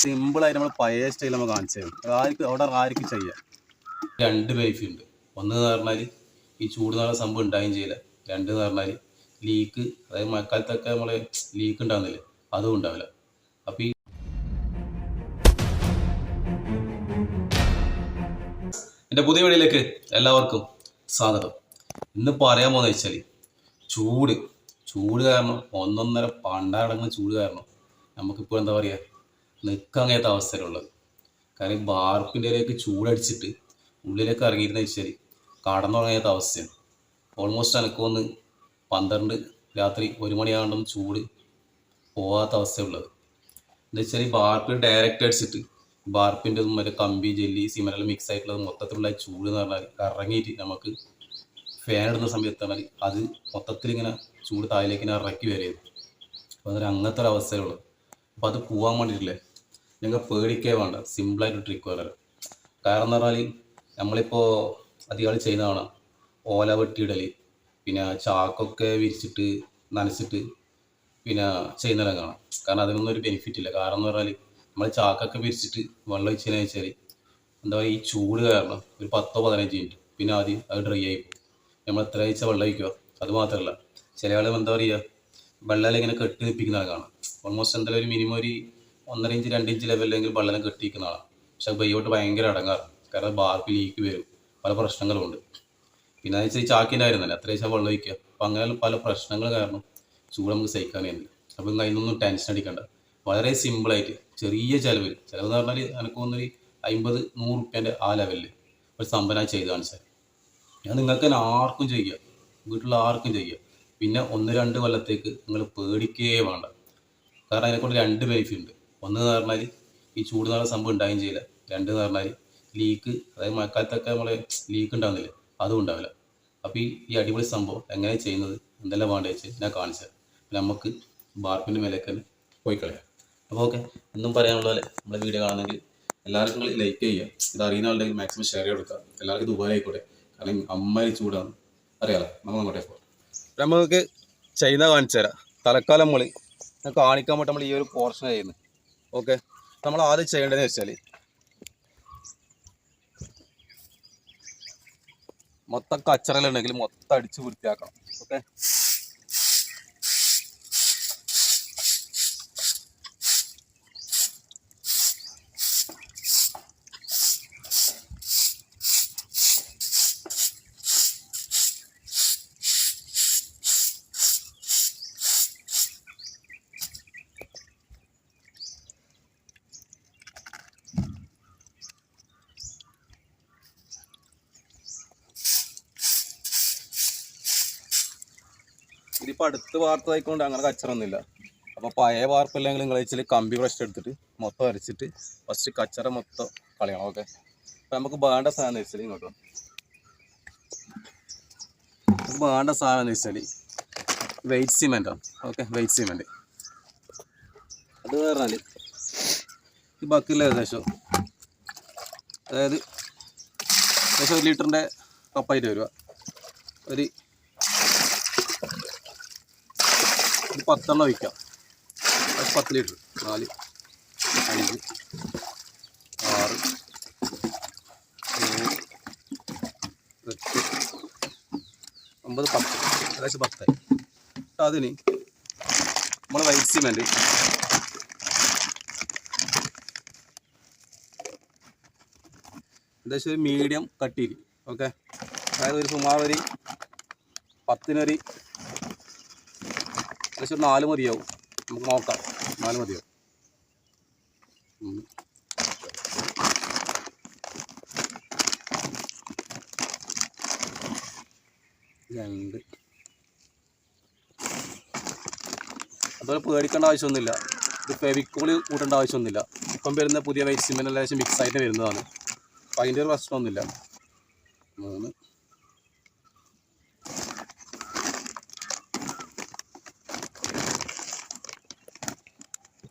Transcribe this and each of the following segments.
സിമ്പിളായിട്ട് നമ്മൾ പഴയ സ്റ്റൈൽ നമ്മൾ കാണിച്ചു തരും. ആർക്ക് അവിടെ ആർക്കും ചെയ്യാം? രണ്ട് വൈഫ് ഉണ്ട്. ഒന്ന് എന്ന് പറഞ്ഞാൽ ഈ ചൂട് നാളെ സംഭവം ഉണ്ടാകുകയും ചെയ്യില്ല. രണ്ട് എന്ന് പറഞ്ഞാൽ ലീക്ക് അതായത് മഴക്കാലത്തൊക്കെ നമ്മൾ ലീക്ക് ഉണ്ടാകുന്നില്ലേ അതും ഉണ്ടാവില്ല. അപ്പോൾ ഈ എന്റെ പുതിയ വീഡിയോയിലേക്ക് എല്ലാവർക്കും സ്വാഗതം. ഇന്ന് പറയാൻ പോകുന്നത് വെച്ചാൽ ചൂട്. ചൂട് കാരണം ഒന്നൊന്നര പണ്ടാടങ്ങുന്ന ചൂട് കാരണം നമുക്കിപ്പോൾ എന്താ പറയുക നിൽക്കാൻ കഴിയാത്ത അവസ്ഥയിലുള്ളത്. കാരണം ബാർപ്പിന്റെ ഇടയിലേക്ക് ചൂടടിച്ചിട്ട് ഉള്ളിലേക്ക് ഇറങ്ങിയിരുന്ന വെച്ചാൽ കടന്നുറങ്ങാത്ത അവസ്ഥയാണ്. ഓൾമോസ്റ്റ് എനക്കൊന്ന് പന്ത്രണ്ട് രാത്രി ഒരു മണിയാകുമ്പോൾ ചൂട് പോകാത്ത അവസ്ഥയുള്ളത്. എന്താ വെച്ചാൽ ബാർപ്പിൽ ഡയറക്റ്റ് അടിച്ചിട്ട് ബാർപ്പിന്റെ മറ്റേ കമ്പി ജെല്ലി സിമനെല്ലാം മിക്സ് ആയിട്ടുള്ളത് മൊത്തത്തിലുള്ള ചൂട് എന്ന് പറഞ്ഞാൽ ഇറങ്ങിയിട്ട് നമുക്ക് ഫാൻ ഇടുന്ന സമയത്ത് പറഞ്ഞാൽ അത് മൊത്തത്തിൽ ഇങ്ങനെ ചൂട് താഴേക്ക് ഇങ്ങനെ ഇറക്കി വരെയത് അപ്പോൾ അതൊരു അങ്ങനത്തെ ഒരു അവസ്ഥയുള്ളത് അപ്പോൾ അത് പോകാൻ വേണ്ടിയിട്ടില്ലേ? നിങ്ങൾ പേടിക്കേ വേണ്ട. സിമ്പിളായിട്ട് ട്രിക്ക് വളരെ കാരണം എന്ന് പറഞ്ഞാൽ നമ്മളിപ്പോൾ അധികം ചെയ്യുന്നതാണ് ഓല വെട്ടിയിടൽ പിന്നെ ചാക്കൊക്കെ വിരിച്ചിട്ട് നനച്ചിട്ട് പിന്നെ ചെയ്യുന്നതെല്ലാം കാണാം. കാരണം അതിനൊന്നും ഒരു ബെനിഫിറ്റ് ഇല്ല. കാരണം എന്ന് പറഞ്ഞാൽ നമ്മൾ ചാക്കൊക്കെ വിരിച്ചിട്ട് വെള്ളം ഒഴിച്ചതിന് വെച്ചാൽ എന്താ പറയുക ഈ ചൂട് കാരണം ഒരു പത്തോ പതിനഞ്ച് മിനിറ്റ് പിന്നെ ആദ്യം അത് ഡ്രൈ ആയി പോകും. നമ്മൾ എത്ര ആഴ്ച വെള്ളം ഒഴിക്കുക? അത് മാത്രമല്ല ചില ആളുകൾ എന്താ പറയുക വെള്ളം ഇങ്ങനെ കെട്ടി നിൽപ്പിക്കുന്ന ആളെ കാണാം. ഓൾമോസ്റ്റ് എന്തായാലും ഒരു മിനിമം ഒരു ഒന്നര ഇഞ്ച് രണ്ട് ഇഞ്ച് ലെവലിലെങ്കിലും കെട്ടിയിരിക്കുന്ന ആളാണ് പക്ഷെ ബൈയോട്ട് ഭയങ്കര അടങ്ങാറ്. കാരണം ബാർക്ക് ലീക്ക് വരും. പല പ്രശ്നങ്ങളും ഉണ്ട് പിന്നെ ചാക്കിന്റെ ആയിരുന്നല്ലേ അത്ര വെച്ചാൽ വെള്ളം ഒഴിക്കുക. അപ്പം അങ്ങനെ പല പ്രശ്നങ്ങൾ കാരണം ചൂട് നമുക്ക് സഹിക്കാൻ കഴിയുന്നില്ല. അപ്പം അതിനൊന്നും ടെൻഷൻ അടിക്കേണ്ട. വളരെ സിമ്പിളായിട്ട് ചെറിയ ചിലവിൽ ചിലവ് എന്ന് പറഞ്ഞാൽ എനിക്ക് തോന്നുന്നൊരു അമ്പത് നൂറ് റുപ്യേന്റെ ആ ലെവലിൽ ഒരു സംഭവന ചെയ്ത് കാണിച്ചാൽ ഞാൻ നിങ്ങൾക്ക് തന്നെ ആർക്കും ചെയ്യുക വീട്ടിലുള്ള ആർക്കും ചെയ്യുക പിന്നെ ഒന്ന് രണ്ട് കൊല്ലത്തേക്ക് നിങ്ങൾ പേടിക്കേ വേണ്ട. കാരണം അതിനെക്കൊണ്ട് രണ്ട് ബെനിഫിറ്റ് ഉണ്ട്. ഒന്ന് എന്ന് പറഞ്ഞാൽ ഈ ചൂട് നാളെ സംഭവം ഉണ്ടാകുകയും ചെയ്യില്ല. രണ്ട് എന്ന് പറഞ്ഞാൽ ലീക്ക് അതായത് മഴക്കാലത്തൊക്കെ നമ്മളെ ലീക്ക് ഉണ്ടാകുന്നില്ല അതും ഉണ്ടാവില്ല. അപ്പോൾ ഈ ഈ അടിപൊളി സംഭവം എങ്ങനെ ചെയ്യുന്നത് എന്തെല്ലാം വേണ്ടത് വെച്ച് ഞാൻ കാണിച്ചത് നമുക്ക് ബാർപ്പിന്റെ മേലേക്ക് തന്നെ പോയി കളയാം. അപ്പോൾ ഓക്കെ എന്നും പറയാനുള്ള പോലെ നമ്മുടെ വീഡിയോ കാണുന്നെങ്കിൽ എല്ലാവർക്കും ലൈക്ക് ചെയ്യുക. ഇത് അറിയുന്ന ആളുണ്ടെങ്കിൽ മാക്സിമം ഷെയർ ചെയ്ത് കൊടുക്കുക. എല്ലാവർക്കും ഇത് ഉപകാരമായിക്കോട്ടെ. കാരണം അമ്മയിൽ ചൂടാണ്. അറിയാലോ? നമ്മൾ അങ്ങോട്ടേ പോകാം നമുക്ക് ചൈന കാണിച്ചു തരാം. തലക്കാലം നമ്മൾ കാണിക്കാൻ വേണ്ടി നമ്മൾ ഈ ഒരു പോർഷൻ ചെയ്യുന്നത് ഓക്കെ. നമ്മൾ ആദ്യം ചെയ്യേണ്ടതെന്ന് വെച്ചാൽ മൊത്തം കച്ചറലുണ്ടെങ്കിൽ മൊത്തം അടിച്ച് വൃത്തിയാക്കണം. ഓക്കെ? ഇതിപ്പോൾ അടുത്ത് വാർത്തതായിക്കൊണ്ട് അങ്ങനെ കച്ചറൊന്നുമില്ല. അപ്പോൾ പഴയ വാർപ്പില്ലെങ്കിൽ നിങ്ങൾ വെച്ചാൽ കമ്പി ഫ്രഷ് എടുത്തിട്ട് മൊത്തം അരച്ചിട്ട് ഫസ്റ്റ് കച്ചറ മൊത്തം കളയണം ഓക്കെ അപ്പോൾ നമുക്ക് വേണ്ട സാധനം വെച്ചാൽ ഇങ്ങോട്ട്. നമുക്ക് വേണ്ട സാധനം എന്ന് വെച്ചാൽ വെയിറ്റ് സിമെന്റാണ് ഓക്കെ വെയിറ്റ് സിമെന്റ് അത് പറഞ്ഞാൽ ഈ ബക്കിൽ ഏകദേശം അതായത് ഏകദേശം ഒരു ലിറ്ററിന്റെ കപ്പായിട്ട് വരിക. ഒരു പത്തെണ്ണം അത് പത്ത് ലിറ്റർ. നാല് അഞ്ച് ആറ് ഏഴ് എട്ട് ഒമ്പത് പത്ത്. ഏകദേശം എന്നിട്ട് അതിന് നമ്മൾ വൈറ്റ് സിമെന്റ് ഏകദേശം ഒരു മീഡിയം കട്ടിയിൽ ഓക്കെ അതായത് ഒരു സുമാർ ഒരു പത്തിനൊരു ഏകദേശം നാല് മതിയാവും. നമുക്ക് നോക്കാം. നാല് മതിയാവും. രണ്ട്. അതുപോലെ പേടിക്കേണ്ട ആവശ്യമൊന്നുമില്ല. ഇത് ഫെവിക്കോൾ കൂട്ടേണ്ട ആവശ്യമൊന്നുമില്ല. ഇപ്പം വരുന്ന പുതിയ സിമെന്റ് ഏകദേശം മിക്സ് ആയിട്ട് വരുന്നതാണ്. അപ്പം അതിന്റെ ഒരു പ്രശ്നമൊന്നുമില്ല. മൂന്ന്.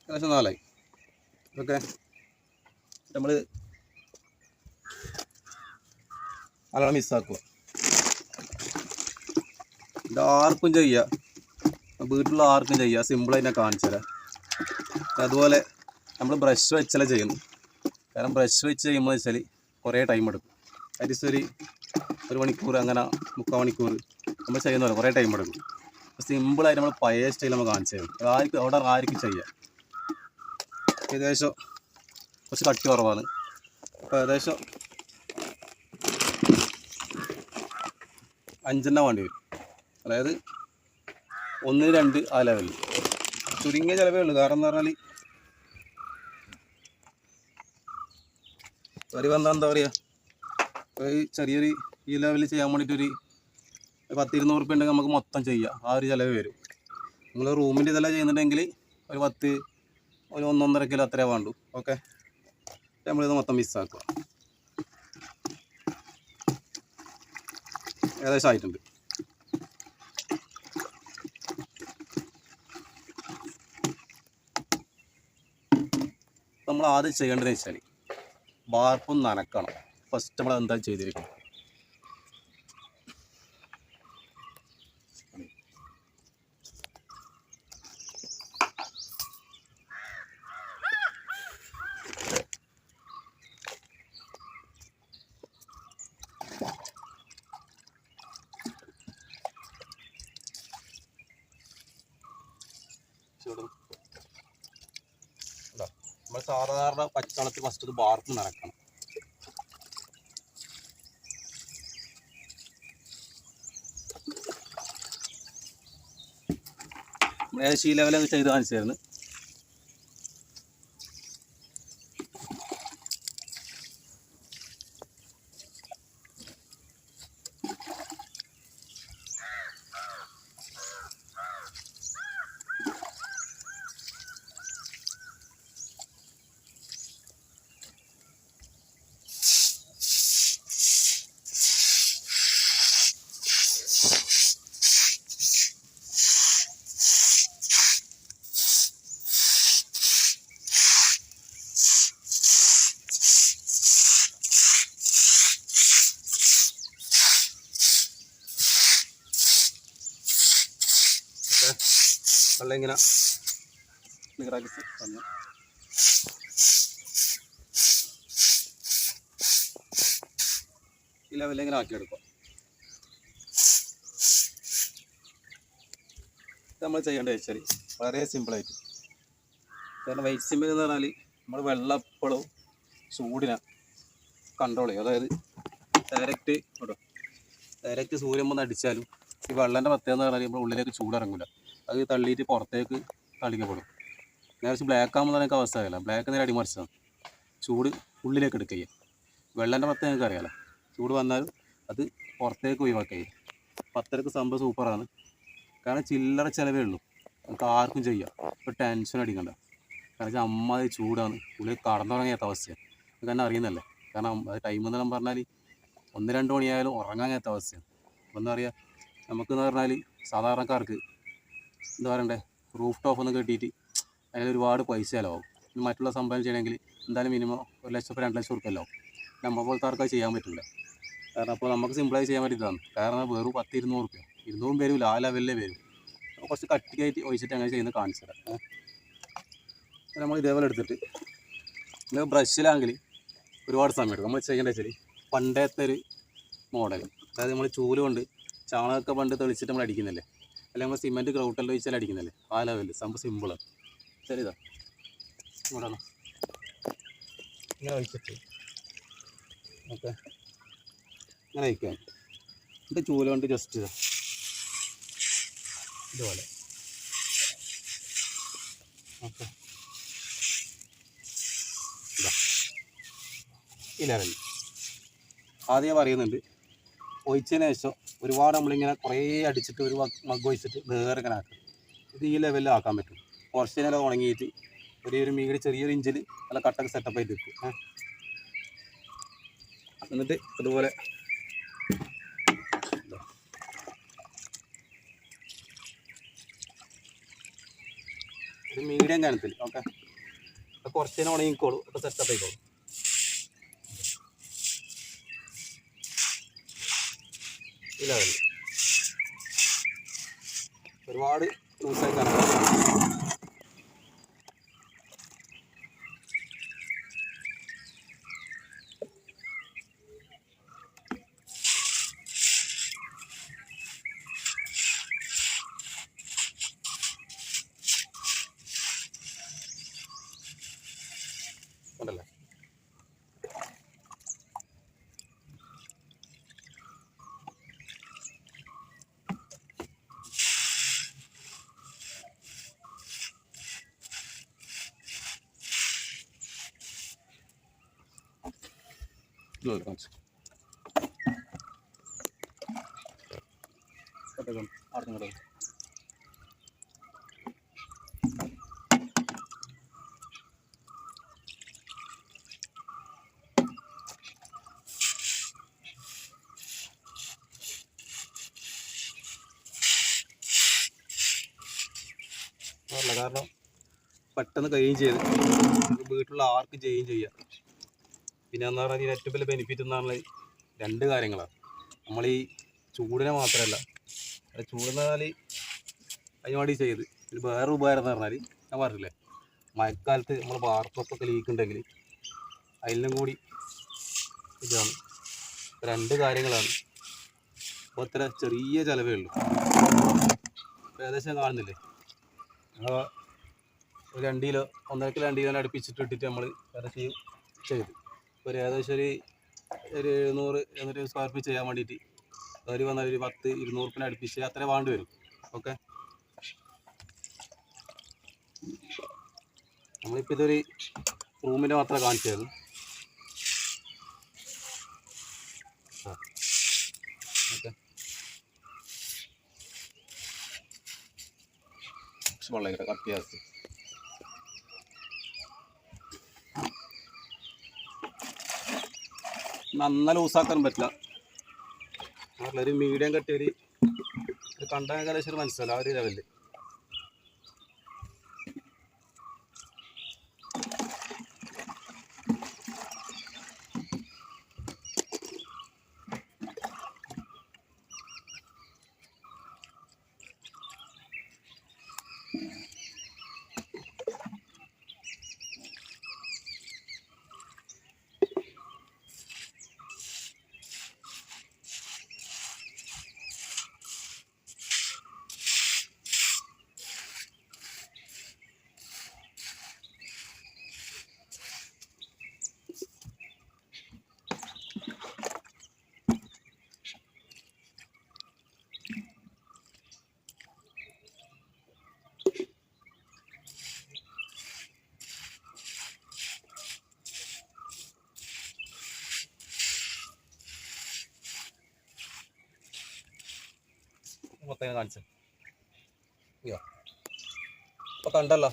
ഏകദേശം നാലായി. ഓക്കെ നമ്മൾ അതാണ് മിസ്സാക്കുക. ഇത് ആർക്കും ചെയ്യുക വീട്ടിലുള്ള ആർക്കും ചെയ്യുക സിമ്പിളായി ഞാൻ കാണിച്ചു അതുപോലെ നമ്മൾ ബ്രഷ് വെച്ചല്ല ചെയ്യുന്നു. കാരണം ബ്രഷ് വെച്ച് ചെയ്യുമ്പോൾ വെച്ചാൽ കുറേ ടൈം എടുക്കും. അരിസ് ഒരു ഒരു മണിക്കൂർ അങ്ങനെ മുക്കാൽ മണിക്കൂർ നമ്മൾ ചെയ്യുന്ന പോലെ കുറേ ടൈം എടുക്കും. സിമ്പിളായിട്ട് നമ്മൾ പഴയ സ്റ്റൈൽ നമ്മൾ കാണിച്ചു തരും. ആർക്കും അവിടെ ആർക്കും ചെയ്യാം. ഏകദേശം കുറച്ച് കട്ടി കുറവാണ്. അപ്പോൾ ഏകദേശം അഞ്ചെണ്ണം വേണ്ടി വരും. അതായത് ഒന്ന് രണ്ട് ആ ലെവലിൽ ചുരുങ്ങിയ ചിലവേ ഉള്ളൂ. കാരണം എന്ന് പറഞ്ഞാൽ കറി വന്നാൽ എന്താ പറയുക ഈ ചെറിയൊരു ഈ ലെവലിൽ ചെയ്യാൻ വേണ്ടിയിട്ടൊരു പത്ത് ഇരുന്നൂറ് ഉണ്ടെങ്കിൽ നമുക്ക് മൊത്തം ചെയ്യാം. ആ ഒരു ചിലവ് വരും. നിങ്ങൾ റൂമിന്റെ ഇതെല്ലാം ചെയ്യുന്നുണ്ടെങ്കിൽ ഒരു പത്ത് ഒരു ഒന്നൊന്നര കിലോ അത്രേ വേണ്ടു. ഓക്കെ. നമ്മളിത് മൊത്തം മിസ്സാക്കുക ഏകദേശം ആയിട്ടുണ്ട്. നമ്മൾ ആദ്യം ചെയ്യേണ്ടതെന്ന് വെച്ചാൽ വാർപ്പും നനക്കണം ഫസ്റ്റ് നമ്മൾ എന്താ ചെയ്തിരിക്കും നമ്മൾ സാധാരണ പച്ചവെള്ളത്തിൽ ഫസ്റ്റ് ഇത് വാർത്ത് നടക്കണം ഏകദേശം ഈ ലെവലൊക്കെ ചെയ്ത് കാണിച്ചായിരുന്നു വെള്ളം ഇങ്ങനെ നിറാക്കി തന്നു. ഈ ലെവലിൽ നമ്മൾ ചെയ്യേണ്ടത് വെച്ചാൽ വളരെ സിമ്പിളായിട്ട് കാരണം വൈറ്റ് സിമ്പിൾ എന്ന് പറഞ്ഞാൽ നമ്മൾ വെള്ളം എപ്പോഴും ചൂടിനെ കൺട്രോൾ ചെയ്യും അതായത് ഡയറക്റ്റ് ഡയറക്റ്റ് സൂര്യൻ വന്ന് അടിച്ചാലും ഈ വെള്ളന്റെ പ്രത്യേകത എന്ന് പറഞ്ഞാൽ നമ്മൾ ഉള്ളിലേക്ക് ചൂടിറങ്ങില്ല അത് തള്ളിയിട്ട് പുറത്തേക്ക് തള്ളിക്കപ്പെടും. നേരെ ബ്ലാക്ക് ആകുമ്പോൾ തന്നെ അവസ്ഥ അറിയില്ല. ബ്ലാക്ക് നേരെ അടിമറിച്ചതാണ് ചൂട് ഉള്ളിലേക്ക് എടുക്കുക വെള്ളന്റെ പ്രത്യേകം നിങ്ങൾക്ക് അറിയാലോ. ചൂട് വന്നാൽ അത് പുറത്തേക്ക് ഒഴിവാക്കുക പത്തരക്ക് സംഭവം സൂപ്പറാണ് കാരണം ചില്ലറ ചിലവേ ഉള്ളൂ. നമുക്ക് ആർക്കും ചെയ്യാം. ഇപ്പോൾ ടെൻഷൻ അടിക്കണ്ട. കാരണം വെച്ചാൽ അമ്മാതി ചൂടാണ്. ഉള്ളിൽ കടന്നുറങ്ങാത്ത അവസ്ഥയാണ്. നിങ്ങൾക്ക് തന്നെ അറിയുന്നല്ലേ കാരണം അത് ടൈം എന്നെല്ലാം പറഞ്ഞാൽ ഒന്ന് രണ്ട് മണിയായാലും ഉറങ്ങാങ്ങാത്ത അവസ്ഥയാണ്. അപ്പോൾ എന്താ പറയുക നമുക്കെന്ന് പറഞ്ഞാൽ സാധാരണക്കാർക്ക് എന്താ പറയണ്ടേ റൂഫ് ടോപ്പ് ഒന്ന് കെട്ടിയിട്ട് അതിൽ ഒരുപാട് പൈസ ചിലവാകും. മറ്റുള്ള സംഭവം ചെയ്യണമെങ്കിൽ എന്തായാലും മിനിമം ഒരു ലക്ഷം രണ്ട് ലക്ഷം കൊടുക്കല്ലോ നമ്മൾ പോലത്തെ ആർക്കും ചെയ്യാൻ പറ്റില്ല. കാരണം അപ്പോൾ നമുക്ക് സിമ്പിളായി ചെയ്യാൻ പറ്റിയതാണ് കാരണം വെറും പത്ത് ഇരുന്നൂറ് റുപ്യ ഇരുന്നൂറും വരില്ല ആ ലെവലിലേ വരും കുറച്ച് കട്ടിയായിട്ട് ഒഴിച്ചിട്ട് അങ്ങനെ ചെയ്യുന്നത് കാണിച്ചു തരാം. നമ്മൾ ഇതേപോലെ എടുത്തിട്ട് ഇത് ബ്രഷിലാണെങ്കിൽ ഒരുപാട് സമയം എടുക്കും. നമ്മൾ ചെയ്യേണ്ടത് വെച്ചാൽ പണ്ടത്തെ ഒരു മോഡൽ അതായത് നമ്മൾ ചൂൽ കൊണ്ട് ചാണകമൊക്കെ പണ്ട് തെളിച്ചിട്ട് നമ്മൾ അടിക്കുന്നില്ലേ അല്ലെങ്കിൽ നമ്മൾ സിമെന്റ് ഗ്രൗട്ടെല്ലാം ഒഴിച്ചാൽ അടിക്കുന്നില്ലേ? ആ ലെവലിൽ സംഭവം സിമ്പിളാണ് ശരി ഇതാ. ഇങ്ങനെ ഒഴിച്ചിട്ട്. ഓക്കെ. ഇങ്ങനെ ഒഴിക്കാം. എന്നിട്ട് ചൂല കൊണ്ട് ജസ്റ്റ് ഇതാ. ഇതുപോലെ. ഓക്കെ. ഇതാ. ഈ ആദ്യം പറയുന്നുണ്ട് ഒഴിച്ചതിന് ശേഷം ഒരുപാട് നമ്മളിങ്ങനെ കുറേ അടിച്ചിട്ട് ഒരു മഗ് വഹിച്ചിട്ട് വേറെ ഇങ്ങനെ ആക്കും. ഇത് ഈ ലെവലിൽ ആക്കാൻ പറ്റും. കുറച്ച് നേരം ഉണങ്ങിയിട്ട് ഒരു ഒരു ചെറിയൊരു ഇഞ്ചിൽ നല്ല കട്ടൊക്കെ സെറ്റപ്പ് ആയിട്ട് വെക്കും. എന്നിട്ട് അതുപോലെ. ഒരു മീഡിയം കനത്തിൽ ഓക്കെ കുറച്ച് നേരം ഉണങ്ങിക്കോളൂ അപ്പോൾ സെറ്റപ്പ് ആയിക്കോളൂ. ലെവലിൽ ഒരുപാട് ദിവസമായി കറങ്ങാം ഉണ്ടല്ലേ? കാരണം പെട്ടെന്ന് കഴിയും ചെയ്ത് വീട്ടിലുള്ള ആർക്ക് ചെയ്യുകയും ചെയ്യാം. പിന്നെ എന്ന് പറഞ്ഞാൽ ഇതിന് ഏറ്റവും വലിയ ബെനിഫിറ്റ് എന്ന് പറഞ്ഞാൽ രണ്ട് കാര്യങ്ങളാണ്. നമ്മൾ ഈ ചൂടിനെ മാത്രമല്ല ചൂടെന്ന് പറഞ്ഞാൽ അതിന് വേണ്ടി ചെയ്ത് ഒരു വേറെ ഉപകാരം എന്ന് പറഞ്ഞാൽ ഞാൻ പറഞ്ഞില്ലേ മഴക്കാലത്ത് നമ്മൾ വാർപ്പൊക്കെ ലീക്ക് ഉണ്ടെങ്കിൽ അതിലും കൂടി ഇതാണ്. രണ്ട് കാര്യങ്ങളാണ്. അപ്പോൾ ഇത്ര ചെറിയ ചിലവേ ഉള്ളൂ. ഏകദേശം കാണുന്നില്ലേ ഒരു രണ്ട് കിലോ ഒന്നര കിലോ രണ്ട് കിലോ അടുപ്പിച്ചിട്ട് ഇട്ടിട്ട് നമ്മൾ ഇറച്ചി ചെയ്തു ഒരു ഏകദേശം ഒരു ഒരു എഴുന്നൂറ് എന്നൊരു സ്ക്വയർ ഫീറ്റ് ചെയ്യാൻ വേണ്ടിയിട്ട്. അവർ വന്നാൽ ഒരു പത്ത് ഇരുന്നൂറ് അടുപ്പിച്ച് അത്ര വേണ്ടി വരും. ഓക്കെ നമ്മളിപ്പോൾ ഇതൊരു റൂമിന്റെ മാത്രമേ കാണിച്ചായിരുന്നു ഓക്കെ വെള്ളം കത്തിയാസ് നന്ന ലൂസാക്കാൻ പറ്റില്ല. ഒരു മീഡിയം കെട്ടിയൊരു കണ്ടാൽ ഏകദേശം ഒരു മനസ്സിലാവില്ല ആ ഒരു ലെവലിൽ മൊത്തം കാണിച്ചു. അപ്പോൾ കണ്ടല്ലോ.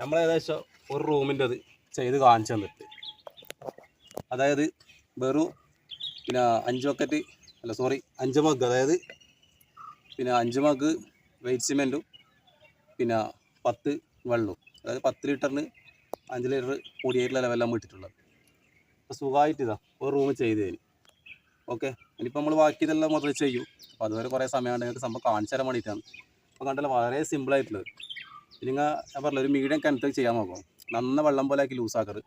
നമ്മൾ ഏകദേശം ഒരു റൂമിന്റെ അത് ചെയ്ത് കാണിച്ചു തന്നിട്ട്. അതായത് വെറും പിന്നെ അഞ്ച് ബക്കറ്റ് അല്ല സോറി അഞ്ച് മഗ് അതായത് പിന്നെ അഞ്ച് മഗ് വെയിറ്റ് സിമെന്റും പിന്നെ പത്ത് വെള്ളവും. അതായത് പത്ത് ലിറ്ററിന് അഞ്ച് ലിറ്റർ കൂടിയായിട്ടുള്ള ലെവലാണ് ഇട്ടിട്ടുള്ളത്. അപ്പോൾ സുഖമായിട്ട് ഇതാ ഒരു റൂം ചെയ്തതിന്. ഓക്കെ ഇനിയിപ്പോൾ നമ്മൾ ബാക്കി മൊത്തം ചെയ്യും അപ്പോൾ അതുവരെ കുറേ സമയമാണ് നിങ്ങൾക്ക് സംഭവം കാണിച്ചു തരാൻ വേണ്ടിയിട്ടാണ് അപ്പോൾ കണ്ടല്ലോ വളരെ സിമ്പിളായിട്ടുള്ളത് നിങ്ങൾ ഞാൻ പറഞ്ഞില്ല ഒരു മീഡിയം കിണറ്റൊക്കെ ചെയ്യാൻ നോക്കാം. നന്ന വെള്ളം പോലെ ആക്കി ലൂസാക്കരുത്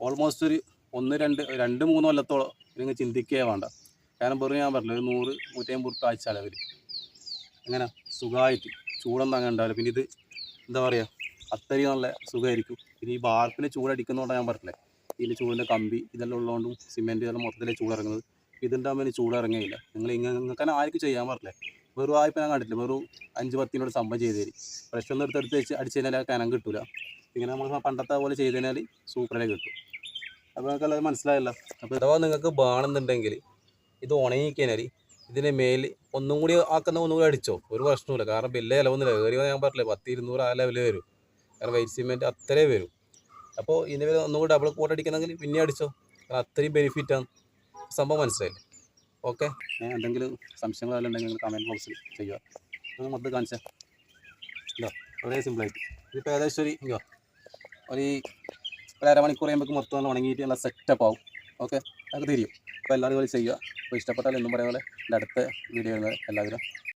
ഓൾമോസ്റ്റ് ഒരു ഒന്ന് രണ്ട് രണ്ട് മൂന്ന് കൊല്ലത്തോളം നിങ്ങൾ ചിന്തിക്കുകയേ വേണ്ട. കാരണം വെറും ഞാൻ പറഞ്ഞില്ല ഒരു നൂറ് നൂറ്റമ്പത് റുപ്യ ആഴ്ച അളവിൽ അങ്ങനെ സുഖമായിട്ട് ചൂടൊന്നും അങ്ങനെ ഉണ്ടാവില്ല. പിന്നെ ഇത് എന്താ പറയുക അത്രയും നല്ല സുഖമായിരിക്കും പിന്നെ ഈ വാർപ്പിൽ ചൂടടിക്കുന്നതുകൊണ്ടാണ് ഞാൻ പറഞ്ഞില്ലേ ഇതിൽ ചൂടിന്റെ കമ്പി ഇതെല്ലാം ഉള്ളതുകൊണ്ടും സിമെന്റ് ഇതെല്ലാം മൊത്തത്തിലേ ചൂടിറങ്ങുന്നത്. ഇതിന്റെ ഇനി ചൂടിറങ്ങിയില്ല. നിങ്ങൾ ഇങ്ങനെ ആർക്കും ചെയ്യാൻ പറഞ്ഞില്ലേ വെറും ആയപ്പോൾ ഞാൻ കണ്ടിട്ടില്ല. വെറു അഞ്ച് പത്തിനോട് സംഭവം ചെയ്ത് തരും ഫ്രഷ് ഒന്നും എടുത്തെടുത്ത് വെച്ച് അടിച്ച് കഴിഞ്ഞാൽ കനം കിട്ടൂല. ഇങ്ങനെ നമ്മൾ പണ്ടത്തെ പോലെ ചെയ്ത് കഴിഞ്ഞാൽ സൂപ്പറിനെ കിട്ടും. അപ്പോൾ നിങ്ങൾക്ക് അത് മനസ്സിലായല്ലോ? അപ്പോൾ അഥവാ നിങ്ങൾക്ക് ബാണെന്നുണ്ടെങ്കിൽ ഇത് ഉണങ്ങിക്കഴിഞ്ഞാൽ മേൽ ഒന്നും കൂടി ആക്കുന്ന ഒന്നും കൂടി അടിച്ചോ? ഒരു പ്രശ്നമില്ല കാരണം വലിയ ഇലവൊന്നുമില്ല. കയറിയോ ഞാൻ പറഞ്ഞില്ലേ പത്ത് ഇരുന്നൂറ് ആ ലെവലിൽ വരും. കാരണം വൈറ്റ് സിമെന്റ് അത്രേ വരും. അപ്പോൾ പേര് ഒന്നും കൂടി ഡബിൾ കോട്ട് അടിക്കണമെങ്കിൽ പിന്നെ അടിച്ചോ? കാരണം അത്രയും ബെനിഫിറ്റാണ് സംഭവം മനസ്സിലായില്ലേ? ഓക്കെ. എന്തെങ്കിലും സംശയങ്ങളെല്ലാം ഉണ്ടെങ്കിൽ കമന്റ് ബോക്സിൽ ചെയ്യുക. നമുക്ക് മൊത്തം കാണിച്ചാൽ ഇല്ലോ വളരെ സിമ്പിളായിട്ട് ഇതിപ്പോൾ ഏകദേശം ഒരു ഇല്ലോ ഒരു ഒരു അരമണിക്കൂർ കഴിയുമ്പോൾ മൊത്തം നല്ല ഉണങ്ങിയിട്ട് നല്ല സെറ്റപ്പ് ആവും. ഓക്കെ? അതൊക്കെ തിരിയും. അപ്പോൾ എല്ലാവരും പോലെ ചെയ്യുക. അപ്പോൾ ഇഷ്ടപ്പെട്ടാൽ എന്നും പറയുന്ന പോലെ അടുത്ത വീഡിയോ എല്ലാവരും